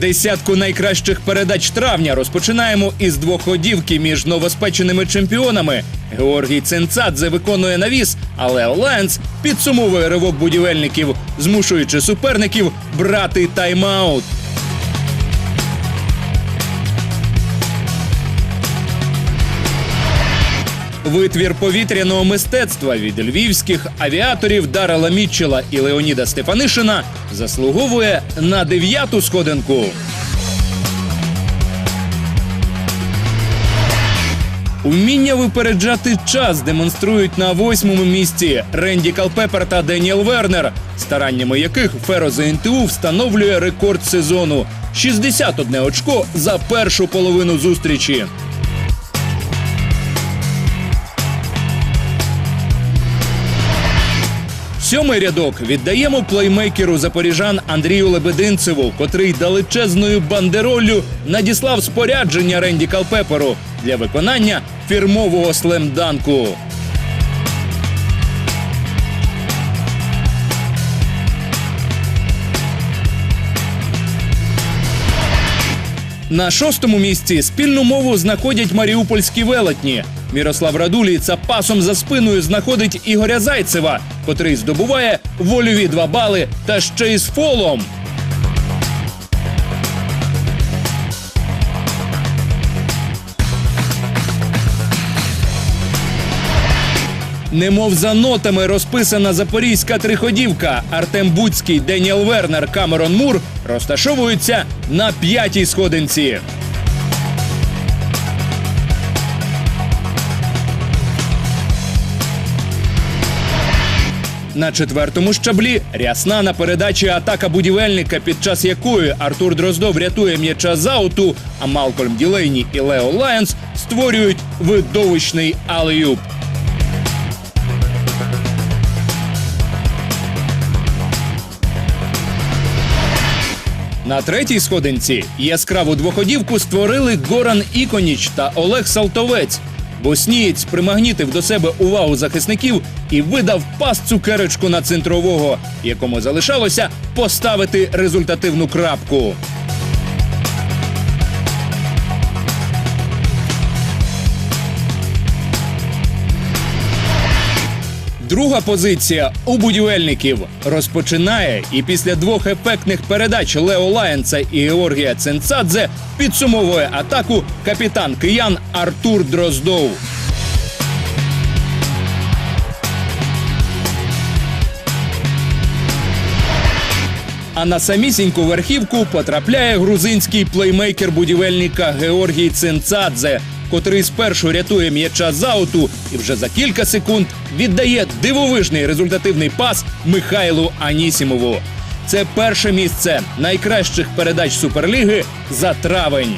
Десятку найкращих передач травня розпочинаємо із двоходівки між новоспеченими чемпіонами. Георгій Цинцадзе виконує навіс, а Лео Ленц підсумовує ривок будівельників, змушуючи суперників брати тайм-аут. Витвір повітряного мистецтва від львівських авіаторів Дарала Мітчела і Леоніда Стефанишина заслуговує на дев'яту сходинку. Уміння випереджати час демонструють на восьмому місці Ренді Калпепер та Деніел Вернер, стараннями яких Фероза НТУ встановлює рекорд сезону 61 очко за першу половину зустрічі. Сьомий рядок віддаємо плеймейкеру запоріжан Андрію Лебединцеву, котрий далечезною бандероллю надіслав спорядження Ренді Калпеперу для виконання фірмового слемданку. На шостому місці спільну мову знаходять маріупольські велетні. Мірослав Радулій пасом за спиною знаходить Ігоря Зайцева, котрий здобуває вольові два бали та ще й з фолом. Немов за нотами розписана запорізька триходівка. Артем Буцький, Деніел Вернер, Камерон Мур розташовуються на п'ятій сходинці. На четвертому щаблі рясна на передачі атака будівельника, під час якої Артур Дроздов рятує м'яча з ауту, а Малкольм Ділейні і Лео Лайонс створюють видовищний алеюб. На третій сходинці яскраву двоходівку створили Горан Іконіч та Олег Салтовець. Боснієць примагнітив до себе увагу захисників і видав пас цукерочку на центрового, якому залишалося поставити результативну крапку. Друга позиція у будівельників розпочинає і після двох ефектних передач Лео Лаєнца і Георгія Ценцадзе підсумовує атаку капітан киян Артур Дроздов. А на самісіньку верхівку потрапляє грузинський плеймейкер будівельника Георгій Цинцадзе, котрий спершу рятує м'яча з ауту і вже за кілька секунд віддає дивовижний результативний пас Михайлу Анісімову. Це перше місце найкращих передач суперліги за травень.